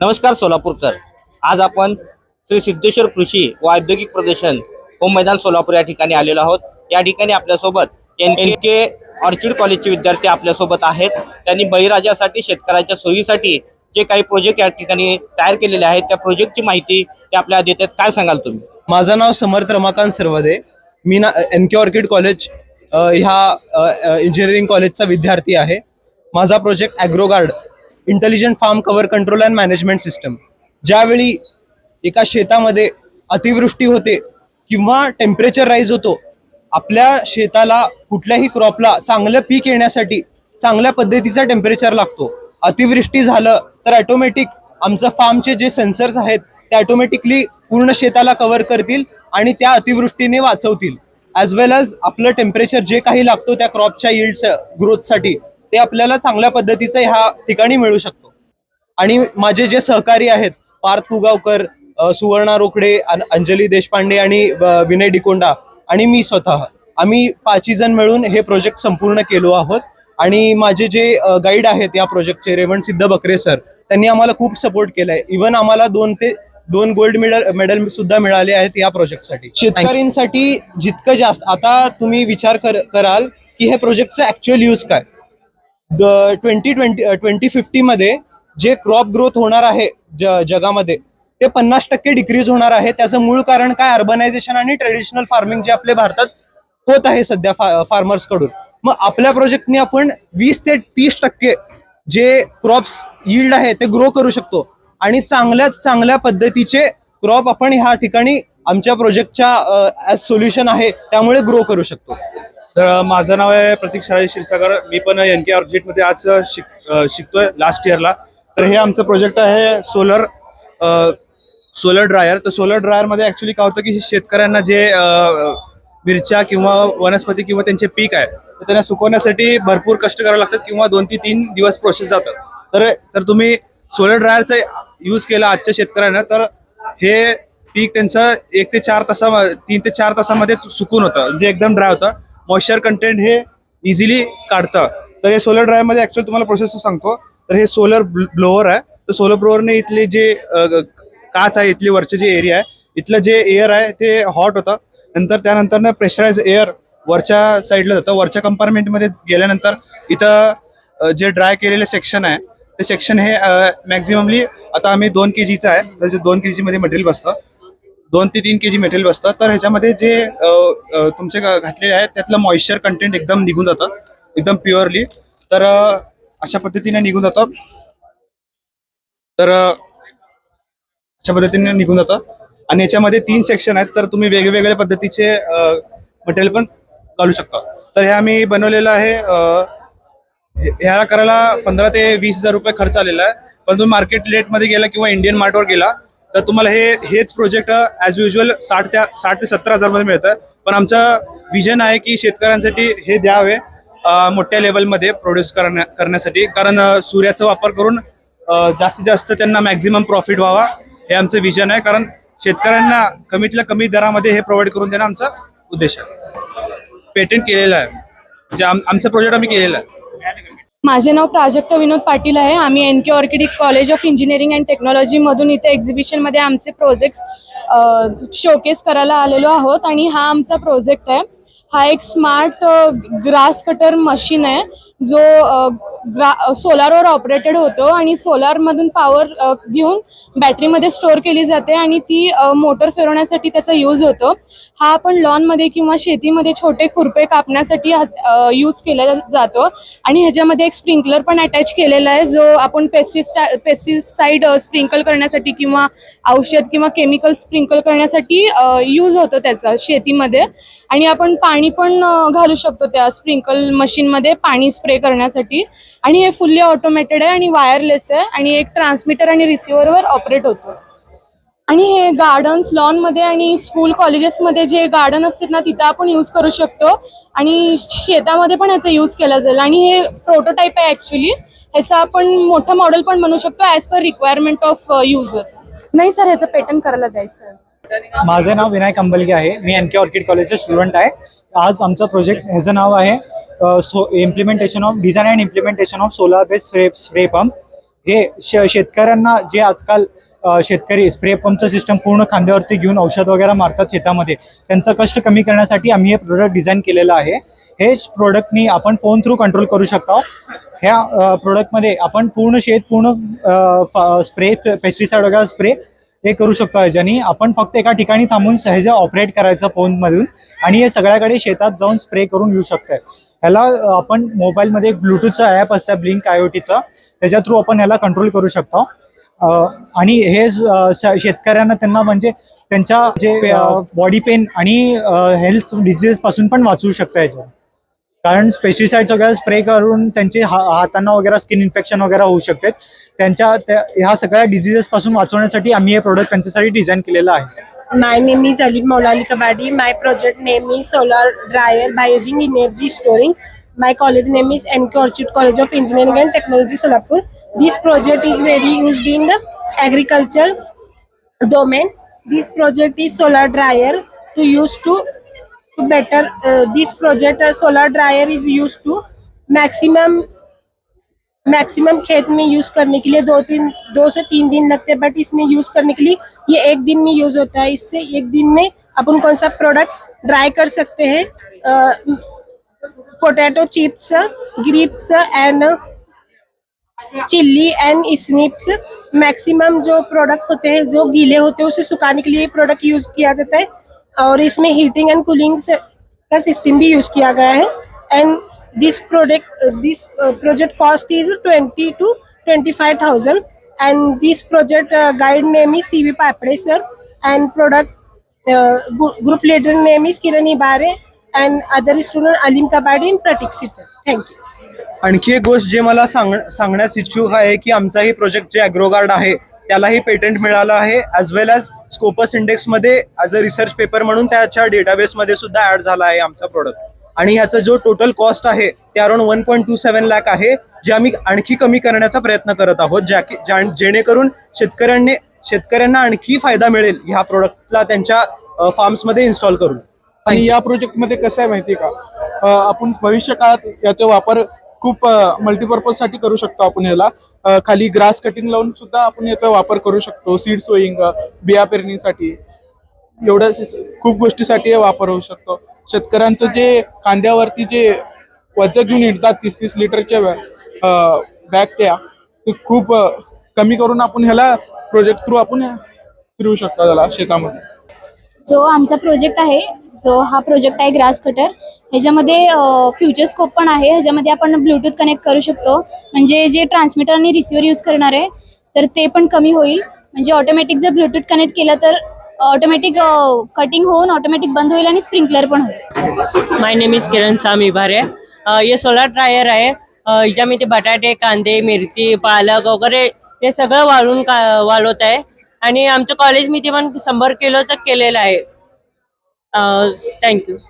नमस्कार सोलापूरकर. आज आपण श्री सिद्धेश्वर कृषी व औद्योगिक प्रदर्शन होम मैदान सोलापूर या ठिकाणी आलेलो आहोत. या ठिकाणी आपल्यासोबत एन के ऑर्चिड कॉलेजचे विद्यार्थी आपल्यासोबत आहेत. त्यांनी बळीराजासाठी शेतकऱ्याच्या सोयीसाठी जे काही प्रोजेक्ट या ठिकाणी तयार केलेले आहेत त्या प्रोजेक्टची माहिती ते आपल्याला देतात काय सांगाल तुम्ही? माझं नाव समर्थ रमाकांत सर्वदे. मी ना एन के ऑर्किड कॉलेज ह्या इंजिनिअरिंग कॉलेजचा विद्यार्थी आहे. माझा project agroguard intelligent farm cover control and management system ज्यावेळी एका शेतामध्ये अतिवृष्टी होते किंवा टेम्परेचर राईज होतो आपल्या शेताला कुठल्याही क्रॉपला चांगलं पीक येण्यासाठी चांगल्या पद्धतीचा टेम्परेचर लागतो. अतिवृष्टी झालं तर ॲटोमॅटिक आमचं फार्मचे जे सेन्सर्स आहेत ते ॲटोमॅटिकली पूर्ण शेताला कव्हर करतील आणि त्या अतिवृष्टीने वाचवतील. ॲज वेल एज आपलं टेम्परेचर जे काही लागतो त्या क्रॉपच्या यील्ड ग्रोथसाठी ते आपल्याला चांगल्या पद्धतीचं ह्या ठिकाणी मिळू शकतो. आणि माझे जे सहकारी आहेत पार्थ कुगावकर अ, सुवर्णा रोकडे अंजली देशपांडे आणि विनय डिकोंडा आणि मी स्वतः आम्ही पाचही जण मिळून हे प्रोजेक्ट संपूर्ण केलो आहोत. आणि माझे जे गाईड आहेत या प्रोजेक्टचे रेवण सिद्ध बकरे सर त्यांनी आम्हाला खूप सपोर्ट केलाय. इव्हन आम्हाला दोन ते दोन गोल्ड मेडल मेडल सुद्धा मिळाले आहेत या प्रोजेक्टसाठी. शेतकऱ्यांसाठी जितकं जास्त आता तुम्ही विचार कर कराल की हे प्रोजेक्टचं ऍक्च्युअल यूज काय? द ट्वेंटी ट्वेंटी ट्वेंटी फिफ्टीमध्ये जे क्रॉप ग्रोथ होणार आहे ज जगामध्ये ते पन्नास टक्के डिक्रीज होणार आहे. त्याचं मूळ कारण काय? अर्बनायझेशन आणि ट्रेडिशनल फार्मिंग जे आपल्या भारतात होत आहे सध्या फा फार्मर्सकडून मग आपल्या प्रोजेक्टने आपण वीस ते तीस टक्के जे क्रॉप्स यील्ड आहे ते ग्रो करू शकतो. आणि चांगल्यात चांगल्या पद्धतीचे क्रॉप आपण ह्या ठिकाणी आमच्या प्रोजेक्टच्या सोल्युशन आहे त्यामुळे ग्रो करू शकतो. तर माझं नाव आहे प्रतीक शाळे क्षीरसागर. मी पण एन के मध्ये आज शिक शिकतोय लास्ट इयरला तर हे आमचं प्रोजेक्ट आहे सोलर सोलर ड्रायर तर सोलर ड्रायरमध्ये ॲक्च्युली काय होतं की शेतकऱ्यांना जे मिरच्या किंवा वनस्पती किंवा त्यांचे पीक आहे तर त्यांना सुकवण्यासाठी भरपूर कष्ट करावे लागतात किंवा दोन ते तीन दिवस प्रोसेस जातात तर तर तुम्ही सोलर ड्रायरचा यूज केला आजच्या शेतकऱ्यांना तर हे पीक त्यांचं एक ते चार तासा तीन ते चार तासामध्ये सुकून होतं. जे एकदम ड्राय होतं. मॉइश्चर कंटेंट हे इझिली काढतं. तर हे सोलर ड्रायरमध्ये ॲक्च्युअली तुम्हाला प्रोसेस सांगतो. तर हे सोलर ब्लोअर आहे. तर सोलर ब्लोअरने इथले जे काच आहे इथले वरचे जे एरिया आहे इथलं जे एअर आहे ते हॉट होतं. नंतर त्यानंतर प्रेशराईज एअर वरच्या साईडला जातं. वरच्या कंपार्टमेंटमध्ये गेल्यानंतर इथं जे ड्राय केलेले सेक्शन आहे ते सेक्शन हे मॅक्झिममली आता आम्ही दोन के जीचं आहे. तर जे दोन के जीमध्ये मटेरियल बसतं. दोन ते तीन के जी मेटेरियल बसतं तर ह्याच्यामध्ये जे तुमचे घातलेले आहेत त्यातलं मॉइश्चर कंटेंट एकदम निघून जातं. एकदम प्युअरली तर अशा पद्धतीने निघून जातं. तर अशा पद्धतीने निघून जातं. आणि याच्यामध्ये तीन सेक्शन आहेत. तर तुम्ही वेगवेगळ्या पद्धतीचे मटेरियल पण घालू शकता. तर हे आम्ही बनवलेलं आहे ह्या ह्याला करायला पंधरा ते वीस हजार रुपये खर्च आलेला आहे. पण तुम्ही मार्केट रेटमध्ये गेला किंवा इंडियन मार्टवर गेला तर तुम्हाला हे हेच प्रोजेक्ट ॲज युजल साठ त्या साठ ते सत्तर हजारमध्ये मिळतं. पण आमचं विजन आहे की शेतकऱ्यांसाठी हे द्यावे मोठ्या लेवलमध्ये प्रोड्यूस करण्या करण्यासाठी. कारण सूर्याचा वापर करून जास्तीत जास्त त्यांना मॅक्झिमम प्रॉफिट व्हावा हे आमचं विजन आहे. कारण शेतकऱ्यांना कमीतल्या कमी दरामध्ये हे प्रोव्हाइड करून देणं आमचा उद्देश आहे. पेटंट केलेलं आहे. जे आम आमचं प्रोजेक्ट आम्ही केलेलं आहे. माझे नाव प्राजक्त विनोद पाटील आहे. आम्ही N K ऑर्किडिक college of engineering and टेक्नॉलॉजीमधून इथे एक्झिबिशनमध्ये आमचे प्रोजेक्ट्स शोकेस करायला आलेलो आहोत आणि हा आमचा प्रोजेक्ट आहे. हा एक स्मार्ट ग्रास कटर मशीन आहे जो ग्रा सोलारवर ऑपरेटेड होतो आणि सोलारमधून पॉवर घेऊन बॅटरीमध्ये स्टोअर केली जाते आणि ती मोटर फिरवण्यासाठी त्याचा यूज होतो. हा आपण लॉनमध्ये किंवा शेतीमध्ये छोटे खुरपे कापण्यासाठी यूज केला जातो आणि ह्याच्यामध्ये एक स्प्रिंकलर पण अटॅच केलेला आहे जो आपण पेस्टिसा पेस्टिसाईड स्प्रिंकल करण्यासाठी किंवा औषध किंवा केमिकल स्प्रिंकल करण्यासाठी यूज होतो त्याचा शेतीमध्ये. आणि आपण पाणी पण घालू शकतो त्या स्प्रिंकल मशीनमध्ये पाणी स्प्रे करण्यासाठी. आणि हे फुल्ली ऑटोमॅटेड आहे आणि वायरलेस आहे आणि एक ट्रान्समीटर आणि रिसिव्हरवर ऑपरेट होतो. आणि हे गार्डन्स लॉनमध्ये आणि स्कूल कॉलेजेसमध्ये जे गार्डन असतात ना तिथं आपण यूज करू शकतो. आणि शेतामध्ये पण ह्याचा यूज केला जाईल. आणि हे प्रोटोटाईप आहे ॲक्च्युली. ह्याचं आपण मोठं मॉडेल पण बनवू शकतो as per requirement of user. नाही सर ह्याचं पेटंट करायला द्यायचं आहे. माझं नाव विनायक अंबलगे आहे. मी एन के ऑर्किड कॉलेजचे स्टुडंट आहे. आज आमचं प्रोजेक्ट ह्याचं नाव आहे so implementation of design and implementation of solar based spray spray pump हे श शेतकऱ्यांना जे आजकाल शेतकरी स्प्रे पंपचं सिस्टम पूर्ण खांद्यावरती घेऊन औषध वगैरे मारतात शेतामध्ये त्यांचं कष्ट कमी करण्यासाठी आम्ही हे प्रोडक्ट डिझाईन केलेलं आहे. हे प्रोडक्टनी आपण फोन थ्रू कंट्रोल करू शकतो. ह्या प्रोडक्टमध्ये आपण पूर्ण शेत पूर्ण स्प्रे पेस्टिसाइड वगैरे स्प्रे हे करू शकतो याच्यानी आपण फक्त एका ठिकाणी थांबून सहज ऑपरेट करायचं फोनमधून आणि हे सगळ्याकडे शेतात जाऊन स्प्रे करून येऊ शकतंय. ह्याला आपण मोबाईलमध्ये एक ब्लूटूथचं ॲप असतं ब्लिंक आय ओ टीचं त्याच्या थ्रू आपण ह्याला कंट्रोल करू शकतो. आणि हे शेतकऱ्यांना त्यांना म्हणजे त्यांच्या जे बॉडी पेन आणि हेल्थ डिझीजेसपासून पण वाचवू शकतं याच्यावर. कारण पेस्टिसाईड्स वगैरे स्प्रे करून त्यांची हातांना वगैरे स्किन इन्फेक्शन वगैरे होऊ शकते त्यांच्या ह्या सगळ्या डिझीजेस पासून वाचवण्यासाठी आम्ही हे प्रोडक्ट त्यांच्यासाठी डिझाईन केलेलं आहे. My name is Ali Maulali Kabadi my project name is solar dryer by using energy storing my college name is N K Orchid college of engineering and technology Solapur this project is very used in the agriculture domain this project is solar dryer to use to better. Uh, this project uh, solar dryer is used to maximum maximum खेत में use करने के लिए दो तीन दो से तीन दिन लगते हैं but इसमें यूज़ करने के लिए ये एक दिन में यूज़ होता है इससे एक दिन में अपन कौन सा प्रोडक्ट ड्राई कर सकते हैं potato chips grips and chilli and snips maximum जो प्रोडक्ट होते हैं जो गीले होते हैं उसे सुखाने के लिए प्रोडक्ट यूज़ किया जाता है और इसमें हीटिंग एंड कूलिंग का सिस्टम भी यूज किया गया है। And this product this project cost is twenty two twenty five thousand and this project guide name is C V Papade sir and product group leader name is Kiran Ibare and other student Alim Kabadi in Pratik sir thank you आणखी एक गोष्ट जे मला सांग सांगण्यास इच्छुक आहे की आमचाही प्रोजेक्ट जे ॲग्रोगार्ड आहे त्यालाही पेटंट मिळालं आहे ॲज वेल ॲज स्कोपस इंडेक्समध्ये ॲज अ रिसर्च पेपर म्हणून त्याच्या डेटाबेसमध्ये सुद्धा ॲड झाला आहे आमचा प्रोडक्ट आणि ह्याचा जो टोटल कॉस्ट आहे ते around one point two seven lakh आहे जे आम्ही आणखी कमी करण्याचा प्रयत्न करत आहोत ज्या की ज्या जेणेकरून शेतकऱ्यांनी शेतकऱ्यांना आणखी फायदा मिळेल ह्या प्रोडक्टला त्यांच्या फार्म्समध्ये इन्स्टॉल करून. आणि या प्रोजेक्टमध्ये कसं आहे माहिती का? आपण भविष्य काळात याचा वापर खूप मल्टीपर्पजसाठी करू शकतो आपण याला. खाली ग्रास कटिंग लावून सुद्धा आपण याचा वापर करू शकतो. सीड सोईंग बिया पेरणीसाठी. एवढ्या खूप गोष्टीसाठी वापर होऊ शकतो. शेतकऱ्यांचं जे कांद्यावरती जे वजन घेऊन येतात तीस तीस लिटरच्या बॅग त्या ते खूप कमी करून आपण ह्याला प्रोजेक्ट थ्रू आपण फिरवू शकतो त्याला शेतामध्ये. जो आमचा प्रोजेक्ट आहे जो हा प्रोजेक्ट आहे ग्रास कटर ह्याच्यामध्ये फ्युचर स्कोप पण आहे. ह्याच्यामध्ये आपण ब्लूटूथ कनेक्ट करू शकतो. म्हणजे जे ट्रान्समीटर आणि रिसिव्हर यूज करणार आहे तर ते पण कमी होईल. म्हणजे ऑटोमॅटिक जर ब्लूटूथ कनेक्ट केलं तर ऑटोमॅटिक कटिंग होऊन ऑटोमॅटिक बंद होईल आणि स्प्रिंकलर पण होईल. माय नेम इज किरण साम इभारे हे ये सोलार ड्रायर आहे. ह्याच्या मी ते बटाटे कांदे मिरची पालक वगैरे हे सगळं वाळून का वाळवत आहे. आणि आमच्या कॉलेजमध्ये पण शंभर किलोचं केलेलं आहे. uh, thank you.